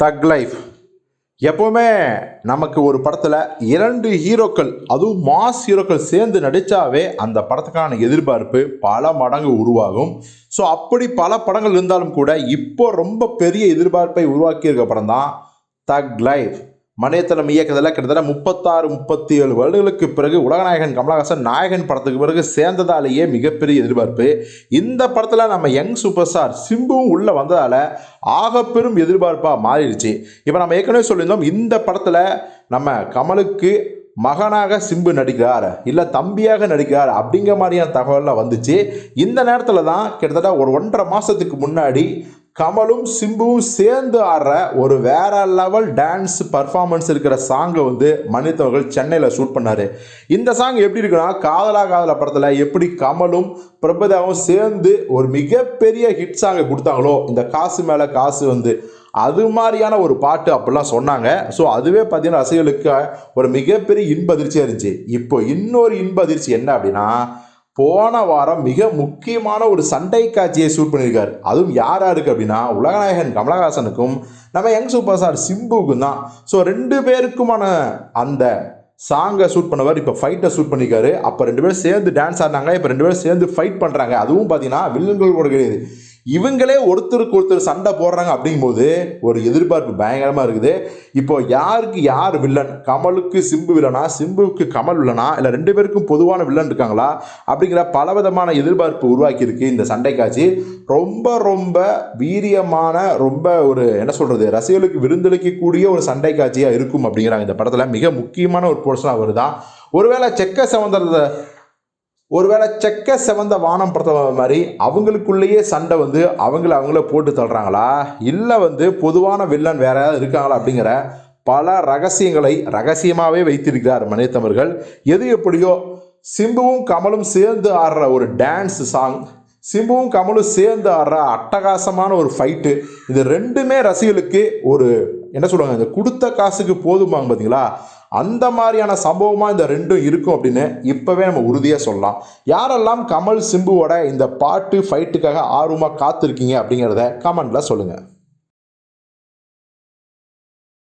தக் லைஃப் எப்போவுமே நமக்கு ஒரு படத்தில் இரண்டு ஹீரோக்கள் அதுவும் மாஸ் ஹீரோக்கள் சேர்ந்து நடித்தாவே அந்த படத்துக்கான எதிர்பார்ப்பு பல மடங்கு உருவாகும். ஸோ அப்படி பல படங்கள் இருந்தாலும் கூட இப்போ ரொம்ப பெரிய எதிர்பார்ப்பை உருவாக்கியிருக்க படம் தான் தக் லைஃப் மணியத்தனம் இயக்கத்தில் கிட்டத்தட்ட முப்பத்தாறு முப்பத்தி ஏழு வருடங்களுக்கு பிறகு உலகநாயகன் கமலஹாசன் நாயகன் படத்துக்கு பிறகு சேர்ந்ததாலேயே மிகப்பெரிய எதிர்பார்ப்பு. இந்த படத்தில் நம்ம யங் சூப்பர் ஸ்டார் சிம்புவும் உள்ளே வந்ததால் ஆகப்பெரும் பெரும் எதிர்பார்ப்பாக மாறிடுச்சு. இப்போ நம்ம ஏற்கனவே சொல்லியிருந்தோம் இந்த படத்தில் நம்ம கமலுக்கு மகனாக சிம்பு நடிக்கிறார் இல்லை தம்பியாக நடிக்கிறார் அப்படிங்கிற மாதிரியான தகவல்லாம் வந்துச்சு. இந்த நேரத்தில் தான் கிட்டத்தட்ட ஒரு ஒன்றரை மாதத்துக்கு முன்னாடி கமலும் சிம்புவும் சேர்ந்து ஆடுற ஒரு வேற லெவல் டான்ஸ் பர்ஃபார்மன்ஸ் இருக்கிற சாங்கை வந்து மன்னித்தவர்கள் சென்னையில் ஷூட் பண்ணார். இந்த சாங் எப்படி இருக்குன்னா காதலா காதலா படத்தில் எப்படி கமலும் பிரபுதாவும் சேர்ந்து ஒரு மிகப்பெரிய ஹிட் சாங்கை கொடுத்தாங்களோ இந்த காசு மேலே காசு வந்து அது மாதிரியான ஒரு பாட்டு அப்படிலாம் சொன்னாங்க. ஸோ அதுவே பார்த்தீங்கன்னா ரசிகர்களுக்கு ஒரு மிகப்பெரிய இன்ப அதிர்ச்சியாக இருந்துச்சு. இப்போ இன்னொரு இன்ப அதிர்ச்சி என்ன அப்படின்னா போன வாரம் மிக முக்கியமான ஒரு சண்டை காட்சியை ஷூட் பண்ணியிருக்காரு. அதுவும் யார் யாருக்கு அப்படின்னா உலகநாயகன் கமலஹாசனுக்கும் நம்ம யங் சூப்பர் ஸ்டார் சிம்புவுக்கும் தான். ஸோ ரெண்டு பேருக்குமான அந்த சாங்கை ஷூட் பண்ணவர் இப்போ ஃபைட்டை ஷூட் பண்ணியிருக்காரு. அப்போ ரெண்டு பேரும் சேர்ந்து டான்ஸ் ஆடினாங்க. இப்போ ரெண்டு பேரும் சேர்ந்து ஃபைட் பண்ணுறாங்க அதுவும் பார்த்தீங்கன்னா வில்லன்கள் கூட கிடையாது. இவங்களே ஒருத்தருக்கு ஒருத்தர் சண்டை போடுறாங்க அப்படிங்கும்போது ஒரு எதிர்பார்ப்பு பயங்கரமாக இருக்குது. இப்போ யாருக்கு யார் வில்லன் கமலுக்கு சிம்பு வில்லனா சிம்புவுக்கு கமல் வில்லனா இல்லை ரெண்டு பேருக்கும் பொதுவான வில்லன் இருக்காங்களா? அப்படிங்கிற பலவிதமான எதிர்பார்ப்பு உருவாக்கியிருக்கு இந்த சண்டை காட்சி ரொம்ப ரொம்ப வீரியமான ரொம்ப ஒரு என்ன சொல்கிறது ரசிகர்களுக்கு விருந்தளிக்கக்கூடிய ஒரு சண்டை காட்சியாக இருக்கும் அப்படிங்கிறாங்க இந்த படத்தில். மிக முக்கியமான ஒரு போர்ஷனாக வருதான் ஒருவேளை செக்க சமந்தரத்தை ஒருவேளை செக்க செவந்த வானம் படுத்த மாதிரி அவங்களுக்குள்ளேயே சண்டை வந்து அவங்கள அவங்கள போட்டு தள்ளுறாங்களா? இல்லை வந்து பொதுவான வில்லன் வேற யாராவது இருக்காங்களா அப்படிங்கிற பல ரகசியங்களை ரகசியமாகவே வைத்திருக்கிறார் மனிதமர்கள் எது எப்படியோ சிம்புவும் கமலும் சேர்ந்து ஆடுற ஒரு டான்ஸ் சாங் சிம்புவும் கமலும் சேர்ந்து ஆடுற அட்டகாசமான ஒரு ஃபைட்டு இது ரெண்டுமே ரசிகளுக்கு ஒரு என்ன சொல்லுவாங்க இந்த கொடுத்த காசுக்கு போதுமாங்க பார்த்தீங்களா அந்த மாதிரியான சம்பவமாக இந்த ரெண்டும் இருக்கும் அப்படின்னு இப்போவே நம்ம உறுதியாக சொல்லலாம். யாரெல்லாம் கமல் சிம்புவோட இந்த பாட்டு ஃபைட்டுக்காக ஆர்வமாக காத்திருக்கீங்க அப்படிங்கிறத கமெண்ட்டில் சொல்லுங்கள்